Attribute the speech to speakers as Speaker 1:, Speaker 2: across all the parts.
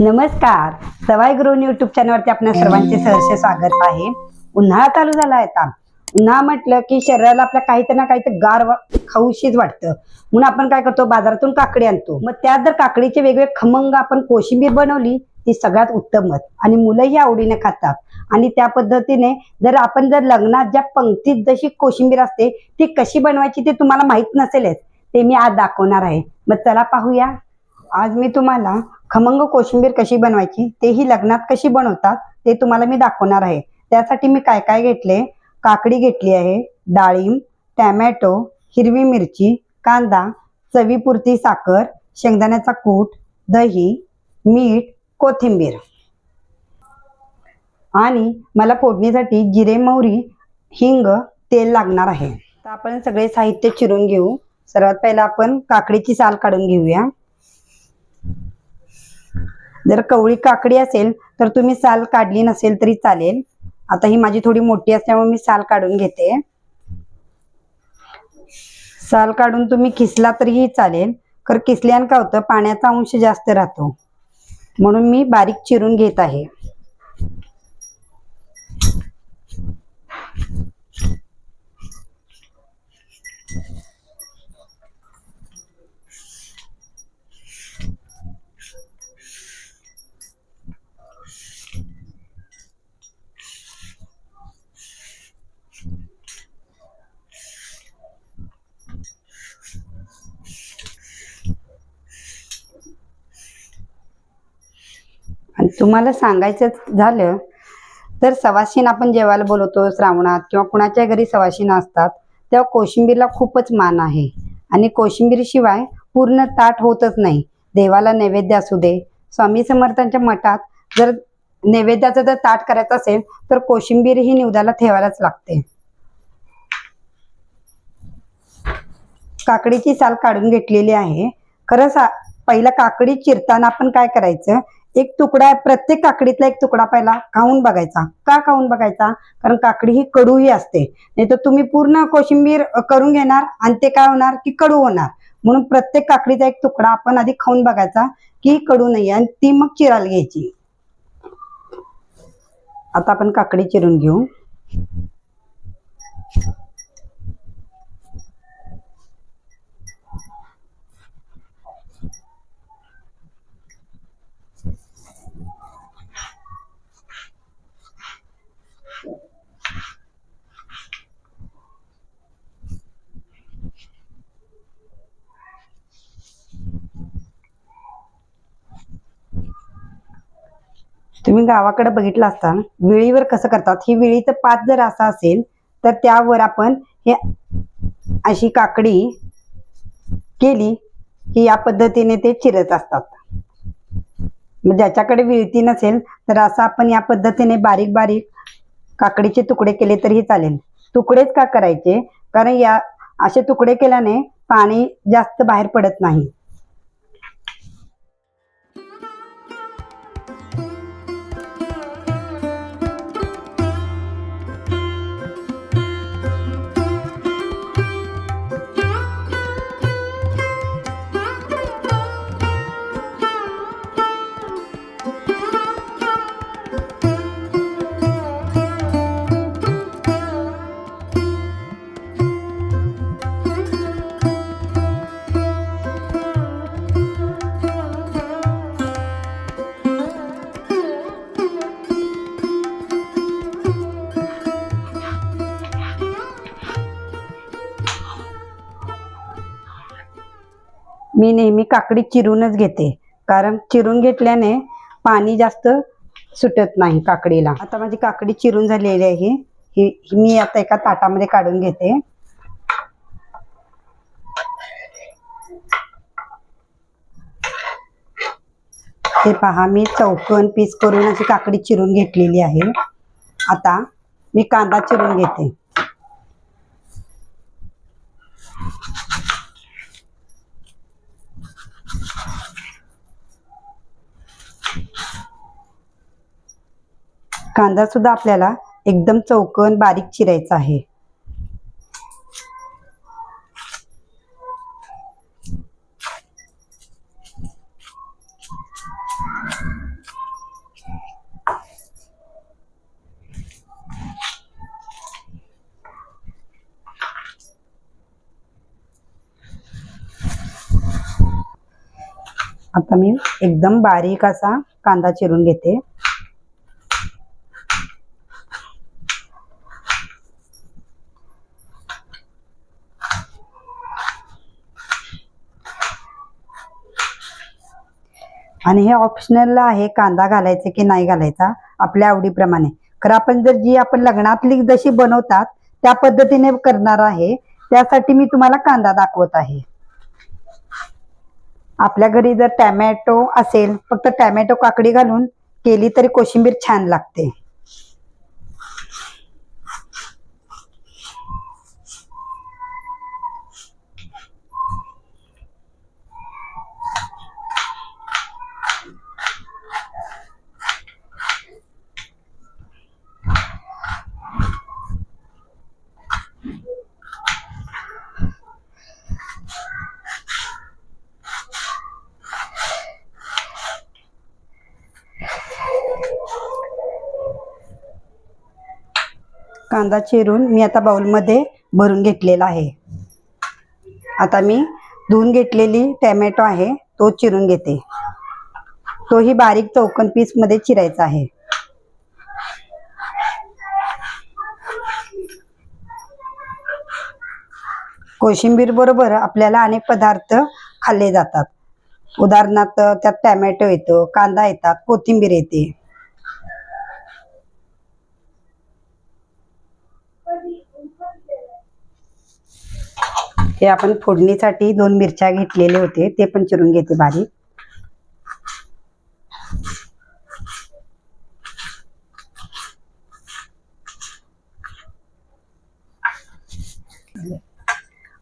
Speaker 1: नमस्कार. सवाई गुरु युट्यूब चॅनलवरती आपल्या सर्वांचे सहर्ष स्वागत आहे. उन्हाळा चालू झाला आहे आता. उन्हाळा म्हटलं की शरीराला आपल्या काहीतरी ना काहीतरी गार खाऊशीच वाटतं. म्हणून आपण काय करतो? बाजारातून काकडी आणतो. मग त्यात जर काकडीचे वेगवेगळे खमंग आपण कोशिंबीर बनवली ती सगळ्यात उत्तमच आणि मुलंही आवडीने खातात. आणि त्या पद्धतीने जर आपण जर लग्नात ज्या पंक्तीत जशी कोशिंबीर असते ती कशी बनवायची ते तुम्हाला माहीत नसेलच ते मी आज दाखवणार आहे. मग चला पाहूया. आज मी तुम्हाला खमंग कोशिंबीर कशी बनवायची तेही लग्नात कशी बनवतात ते तुम्हाला मी दाखवणार आहे. त्यासाठी मी काय काय घेतले? काकडी घेतली आहे डाळिंब टॅमॅटो हिरवी मिरची कांदा चवीपुरती साखर शेंगदाण्याचा कूट दही मीठ कोथिंबीर. आणि मला फोडणीसाठी जिरे मोहरी हिंग तेल लागणार आहे. तर आपण सगळे साहित्य चिरून घेऊ. सर्वात पहिला आपण काकडीची साल काढून घेऊया. जर कवळी काकडी असेल तर तुम्ही साल काढली नसेल तरी चालेल. आता ही माझी थोडी मोठी असल्यामुळे मी साल काढून घेते. साल काढून तुम्ही किसला तरीही चालेल खर किसल्यानं का होतं पाण्याचा अंश जास्त राहतो. म्हणून मी बारीक चिरून घेत आहे. आणि तुम्हाला सांगायचं झालं तर सवाशीन आपण जेवायला बोलवतो श्रावणात किंवा कुणाच्या घरी सवाशीन असतात तेव्हा कोशिंबीरला खूपच मान आहे. आणि कोशिंबीरशिवाय पूर्ण ताट होतच नाही. देवाला नैवेद्य असू दे. स्वामी समर्थांच्या मठात जर नैवेद्याचं जर ताट करायचं असेल तर कोशिंबीर ही निवदाला ठेवायलाच लागते. काकडीची साल काढून घेतलेली आहे. खरं सा पहिला काकडी चिरताना आपण काय करायचं? एक तुकडा प्रत्येक काकडीतला एक तुकडा पहिला खाऊन बघायचा. का खाऊन बघायचा? कारण काकडी ही कडूही असते. नाही तर तुम्ही पूर्ण कोशिंबीर करून घेणार आणि ते काय होणार? की कडू होणार. म्हणून प्रत्येक काकडीचा एक तुकडा आपण आधी खाऊन बघायचा की कडू नाही आणि ती मग चिरायला घ्यायची. आता आपण काकडी चिरून घेऊ. तुम्ही गावाकडे बघितलं असता विळीवर कसं करतात? ही विळीचं पात जर असा असेल तर त्यावर आपण हे अशी काकडी केली की या पद्धतीने ते चिरत असतात. ज्याच्याकडे विळती नसेल तर असं आपण या पद्धतीने बारीक बारीक काकडीचे तुकडे केले तरीही चालेल. तुकडेच का करायचे? कारण या असे तुकडे केल्याने पाणी जास्त बाहेर पडत नाही. मी नेहमी काकडी चिरूनच घेते. कारण चिरून घेतल्याने पाणी जास्त सुटत नाही काकडीला. आता माझी काकडी चिरून झालेली आहे. ही मी आता एका ताटामध्ये काढून घेते. हे पहा मी चौकन पीस करून अशी काकडी चिरून घेतलेली आहे. आता मी कांदा चिरून घेते. कांदा सुद्धा आपल्याला एकदम चौकन बारीक चिरायचा आहे. आता मी एकदम बारीक असा कांदा चिरून घेते. आणि हे ऑप्शनल आहे कांदा घालायचा की नाही घालायचा आपल्या आवडीप्रमाणे. खरं आपण जर जी आपण लग्नातली जशी बनवतात त्या पद्धतीने करणार आहे त्यासाठी मी तुम्हाला कांदा दाखवत आहे. आपल्या घरी जर टॅमॅटो असेल फक्त टॅमॅटो काकडी घालून केली तरी कोशिंबीर छान लागते. कांदा चिरून मी आता बाउलमध्ये भरून घेतलेला आहे. आता मी धुवून घेतलेली टॅमॅटो आहे तो चिरून घेते. तोही बारीक चौकन पीसमध्ये चिरायचा आहे. कोशिंबीर बरोबर आपल्याला अनेक पदार्थ खाल्ले जातात. उदाहरणार्थ त्यात टॅमॅटो येतो कांदा येतात कोथिंबीर येते. हे आपण फोडणीसाठी दोन मिरच्या घेतलेले होते ते पण चिरून घेते बारीक.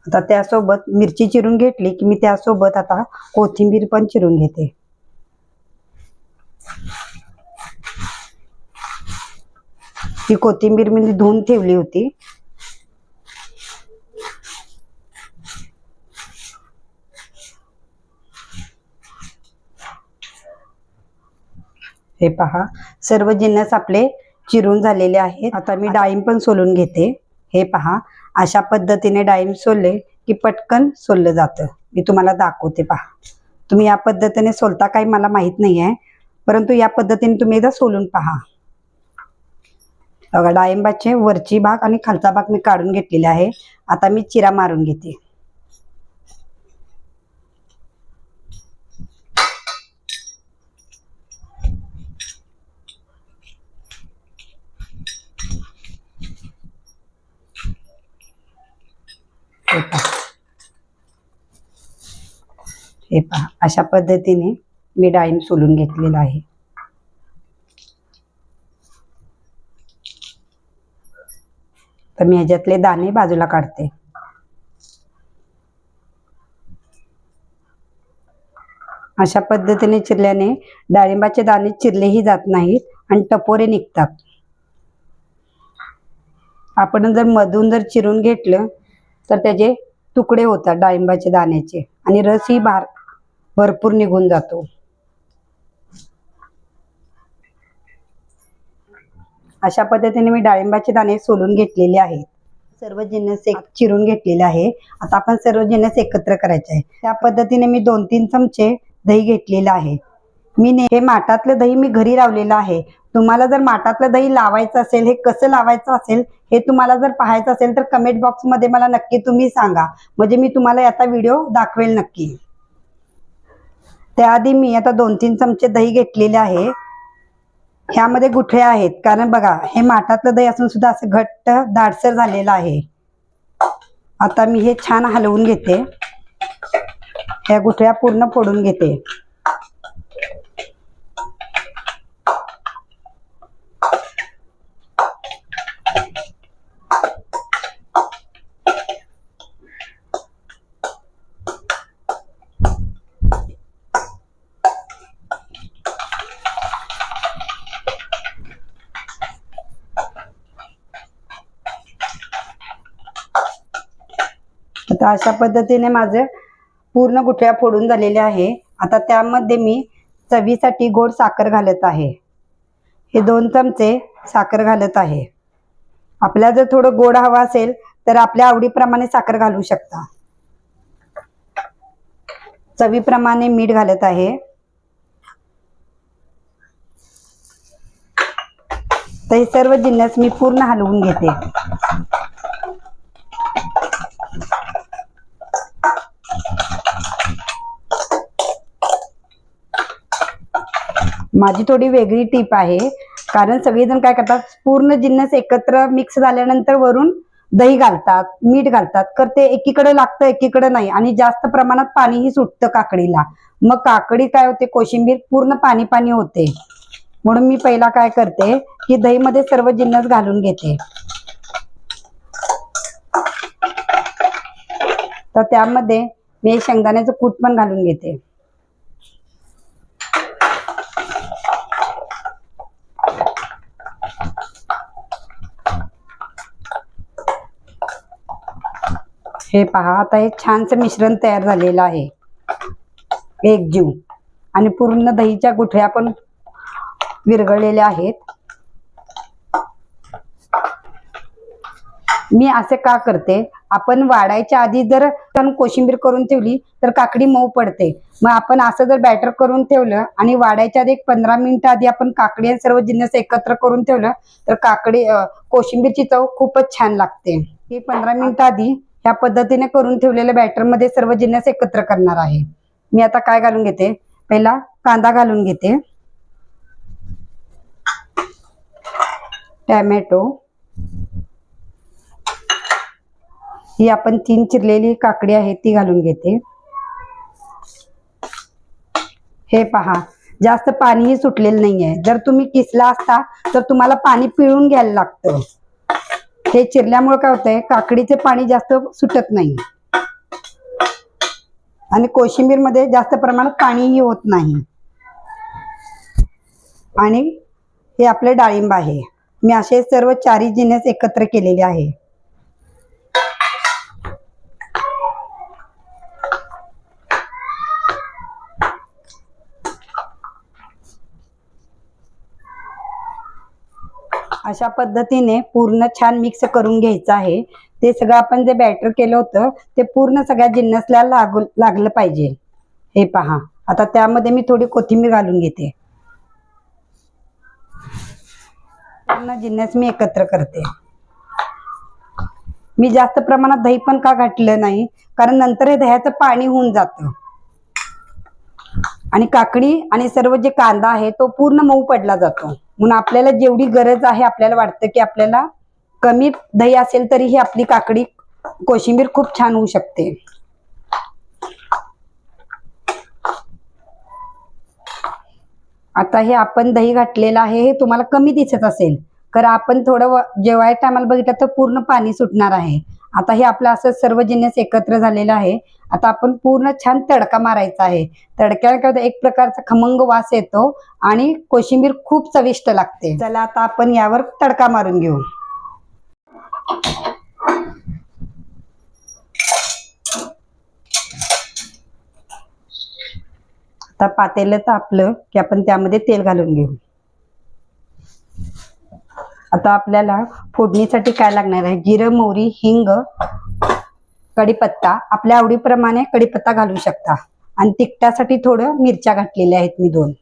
Speaker 1: आता त्यासोबत मिरची चिरून घेतली की मी त्यासोबत आता कोथिंबीर पण चिरून घेते. ती कोथिंबीर मी धुवून ठेवली होती. हे पहा. सर्व जिन्नस आपले चिरून झालेले आहेत. आता मी डाळिंब पण सोलून घेते. हे पहा. अशा पद्धतीने डाळिंब सोलले की पटकन सोललं जातं. मी तुम्हाला दाखवते पहा. तुम्ही या पद्धतीने सोलता काही मला माहीत नाही आहे परंतु या पद्धतीने तुम्ही एकदा सोलून पहा. बघा डाळिंबाचे वरची भाग आणि खालचा भाग मी काढून घेतलेला आहे. आता मी चिरा मारून घेते. हे पहा हे पहा अशा पद्धतीने मी डाळिंब सोलून घेतलेला आहे. तर मी ह्याच्यातले दाणे बाजूला काढते. अशा पद्धतीने चिरल्याने डाळिंबाचे दाणे चिरलेही जात नाहीत आणि टपोरे निघतात. आपण जर मधून जर चिरून घेतलं तर त्याचे तुकडे होतात डाळिंबाचे दाण्याचे. आणि रसही भार भरपूर निघून जातो. अशा पद्धतीने मी डाळिंबाचे दाणे सोलून घेतलेले आहेत. सर्व जिन्नस एक चिरून घेतलेले आहे. आता आपण सर्व जिन्नस एकत्र करायचे आहे. त्या पद्धतीने मी दोन तीन चमचे दही घेतलेलं आहे. मी ने हे माठातलं दही मी घरी लावलेलं आहे. तुम्हाला जर माठातलं दही लावायचं असेल हे कसं लावायचं असेल हे तुम्हाला जर पाहायचं असेल तर कमेंट बॉक्समध्ये मला नक्की तुम्ही सांगा. म्हणजे मी तुम्हाला याचा व्हिडिओ दाखवेल नक्की. त्याआधी मी आता दोन तीन चमचे दही घेतलेले आहे. ह्यामध्ये गुठळे आहेत. कारण बघा हे माठातलं दही असून सुद्धा असं घट्ट दाटसर झालेलं आहे. आता मी हे छान हलवून घेते. ह्या गुठळ्या पूर्ण फोडून घेते. तर अशा पद्धतीने माझे पूर्ण गुठळ्या फोडून झालेले आहे. आता त्यामध्ये मी चवीसाठी गोड साखर घालत आहे. हे दोन चमचे साखर घालत आहे. आपल्याला जर थोडं गोड हवं असेल तर आपल्या आवडीप्रमाणे साखर घालू शकता. चवीप्रमाणे मीठ घालत आहे. तर हे सर्व जिन्नस मी पूर्ण हलवून घेते. माझी थोडी वेगळी टीप आहे. कारण सगळेजण काय करतात पूर्ण जिन्नस एकत्र मिक्स झाल्यानंतर वरून दही घालतात मीठ घालतात. तर ते एकीकडे लागतं एकीकडे नाही. आणि जास्त प्रमाणात पाणीही सुटतं काकडीला. मग काकडी काय होते? कोशिंबीर पूर्ण पाणी पाणी होते. म्हणून मी पहिला काय करते की दहीमध्ये सर्व जिन्नस घालून घेते. तर त्यामध्ये मी शेंगदाण्याचं कूट पण घालून घेते. हे पहा आता हे छानसं मिश्रण तयार झालेलं आहे. एक जीव. आणि पूर्ण दहीच्या गुठळ्या पण विरघळलेल्या आहेत. मी असे का करते? आपण वाढायच्या आधी जर कोशिंबीर करून ठेवली तर काकडी मऊ पडते. मग आपण असं जर बॅटर करून ठेवलं आणि वाढायच्या आधी एक पंधरा मिनिटं आधी आपण काकडी आणि सर्व जिन्नस एकत्र करून ठेवलं तर काकडी कोशिंबीरची चव खूपच छान लागते. ही पंधरा मिनिटं आधी ह्या पद्धतीने करून ठेवलेल्या बॅटरमध्ये सर्व जिन्नस एकत्र करणार आहे. मी आता काय घालून घेते? पहिला कांदा घालून घेते. टॅमॅटो. ही आपण तीन चिरलेली काकडी आहे ती घालून घेते. हे पहा जास्त पाणीही सुटलेलं नाहीये. जर तुम्ही किसला असता तर तुम्हाला पाणी पिळून घ्यायला लागतं. हे चिरल्यामुळे काय होतंय काकडीचे पाणी जास्त सुटत नाही. आणि कोशिंबीरमध्ये जास्त प्रमाणात पाणीही होत नाही. आणि हे आपले डाळिंब आहे. मी असे सर्व चारी जिन्नस एकत्र केलेले आहे. अशा पद्धतीने पूर्ण छान मिक्स करून घ्यायचं आहे. ते सगळं आपण जे बॅटर केलं होतं ते पूर्ण सगळ्या जिन्नसला लागू लागलं पाहिजे. हे पहा. आता त्यामध्ये मी थोडी कोथिंबीर घालून घेते. पूर्ण जिन्नस मी एकत्र करते. मी जास्त प्रमाणात दही पण का घातलं नाही कारण नंतर हे दह्याचं पाणी होऊन जातं. आणि काकडी आणि सर्व जे कांदा आहे तो पूर्ण मऊ पडला जातो. म्हणून आपल्याला जेवढी गरज आहे आपल्याला वाटतं की आपल्याला कमी दही असेल तरी ही आपली काकडी कोशिंबीर खूप छान होऊ शकते. आता हे आपण दही घातलेलं आहे हे तुम्हाला कमी दिसत असेल. कारण आपण थोडं व- टायमाला बघितलं तर पूर्ण पाणी सुटणार आहे. आता हे आपलं असं सर्व जिन्नस एकत्र झालेलं आहे. आता आपण पूर्ण छान तडका मारायचा आहे. तडक्याला काय एक प्रकारचा खमंग वास येतो आणि कोशिंबीर खूप चविष्ट लागते. चला आता आपण यावर तडका मारून घेऊ. आता पातेलं आपलं की आपण त्यामध्ये तेल घालून घेऊ. आता आपल्याला फोडणीसाठी काय लागणार आहे? जिरं मोहरी हिंग कढीपत्ता. आपल्या आवडीप्रमाणे कढीपत्ता घालू शकता. आणि तिखटासाठी थोडं मिरच्या घातलेल्या आहेत मी दोन.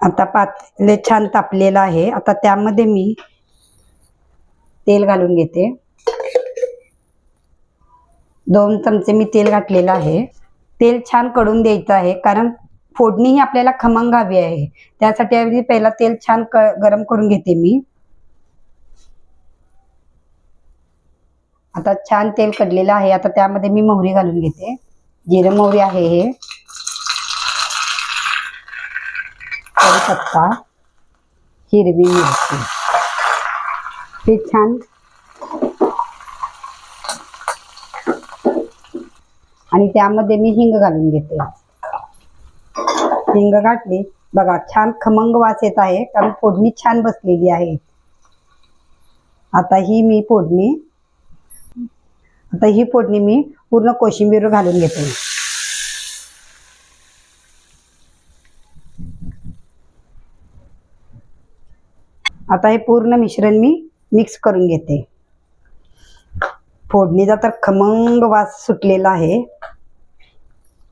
Speaker 1: आता पातेले छान तापलेलं आहे. आता त्यामध्ये मी तेल घालून घेते. दोन चमचे मी तेल घातलेलं आहे. तेल छानकडून द्यायचं आहे कारण फोडणी ही आपल्याला खमंग हवी आहे. त्यासाठी आधी पहिला तेल छान गरम करून घेते मी. आता छान तेल कडलेलं आहे आता त्यामध्ये मी मोहरी घालून घेते. जिरं मोहरी आहे हे. कढीपत्ता हिरवी मिरची. हे छान. आणि त्यामध्ये मी हिंग घालून घेते. हिंग घातली. बघा छान खमंग वास येत आहे कारण फोडणी छान बसलेली आहे. आता ही मी फोडणी आता ही फोडणी मी पूर्ण कोशिंबीर घालून घेते. आता हे पूर्ण मिश्रण मी मिक्स करून घेते. फोडणीचा तर खमंग वास सुटलेला आहे.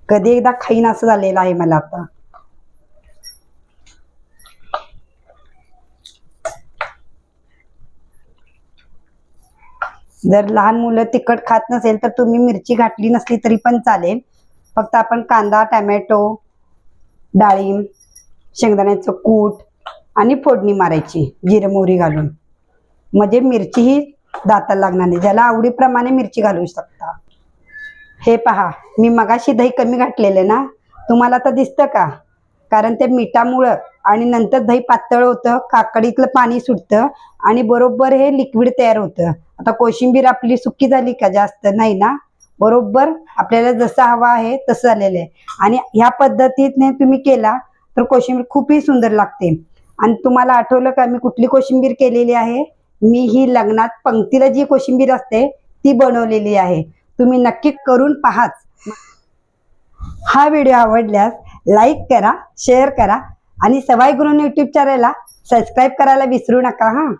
Speaker 1: कधी एकदा खाईन असं झालेलं आहे मला आता. जर लहान मुलं तिखट खात नसेल तर तुम्ही मिरची घातली नसली तरी पण चालेल. फक्त आपण कांदा टॅमॅटो डाळिंब शेंगदाण्याचं कूट आणि फोडणी मारायची जिरं मोहरी घालून. म्हणजे मिरची ही दाताला लागणार नाही. ज्याला आवडीप्रमाणे मिरची घालू शकता. हे पहा मी मगाशी दही कमी घातलेले ना तुम्हाला तर दिसतं का? कारण ते मिठामुळं आणि नंतर दही पातळ होतं काकडीतलं पाणी सुटतं आणि बरोबर हे लिक्विड तयार होतं. आता कोशिंबीर आपली सुकी झाली का जास्त? नाही ना? बरोबर आपल्याला जसं हवा आहे तसं झालेलं आहे. आणि ह्या पद्धतीने तुम्ही केला तर कोशिंबीर खूपही सुंदर लागते. आणि तुम्हाला आठवलं का मी कुठली कोशिंबीर केलेली आहे? मी ही लग्नात पंक्तीला जी कोशिंबीर असते ती बनवलेली आहे. तुम्ही नक्की करून पाहाच. हा व्हिडिओ आवडल्यास लाईक करा शेअर करा आणि सवाई गुरु यूट्यूब चॅनलला सबस्क्राईब करायला विसरू नका हां.